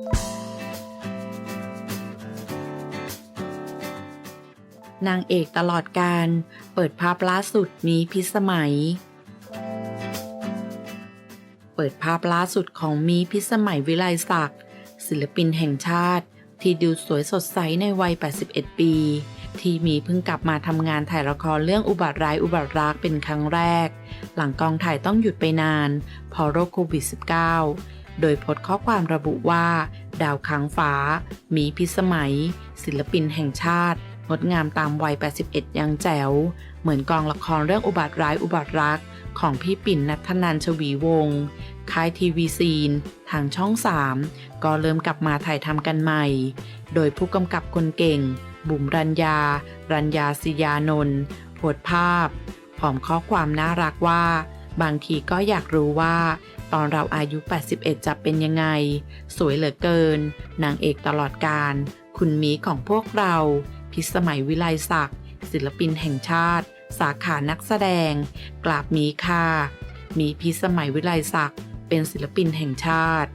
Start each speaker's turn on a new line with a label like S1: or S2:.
S1: นางเอกตลอดการเปิดภาพล่าสุดมีพิสมัย เปิดภาพล่าสุดของมีพิสมัยวิไลศักดิ์ศิลปินแห่งชาติ ที่ดูสวยสดใสในวัย 81 ปี ที่มีเพิ่งกลับมาทำงานถ่ายละครเรื่องอุบัติร้ายอุบัติรักเป็นครั้งแรก หลังกองถ่ายต้องหยุดไปนานเพราะโรคโควิด -19 โดยโพสข้อความระบุว่า ดาวค้างฟ้า มีพิสมัย ศิลปินแห่งชาติ งดงามตามวัย 81 ยังแจ๋ว เหมือนกองละครเรื่องอุบัติร้ายอุบัติรัก ของพี่ปิ่นนัทนันชวีวงศ์ค่ายทีวีซีน ทางช่อง 3 ก็เริ่มกลับมาถ่ายทำกันใหม่ โดยผู้กำกับคนเก่ง บุ๋มรัญญา รัญญาศิยานนท์โพสภาพพร้อมข้อความน่ารักว่า บางทีก็อยากรู้ว่า ตอนเราอายุ 81 จะเป็นยังไง สวยเหลือเกิน นางเอกตลอดการ คุณมีของพวกเรา พิสมัยวิไลศักดิ์ศิลปินแห่งชาติ สาขานักแสดง กราบมีค่ะ มีพิสมัยวิไลศักดิ์เป็นศิลปินแห่งชาติ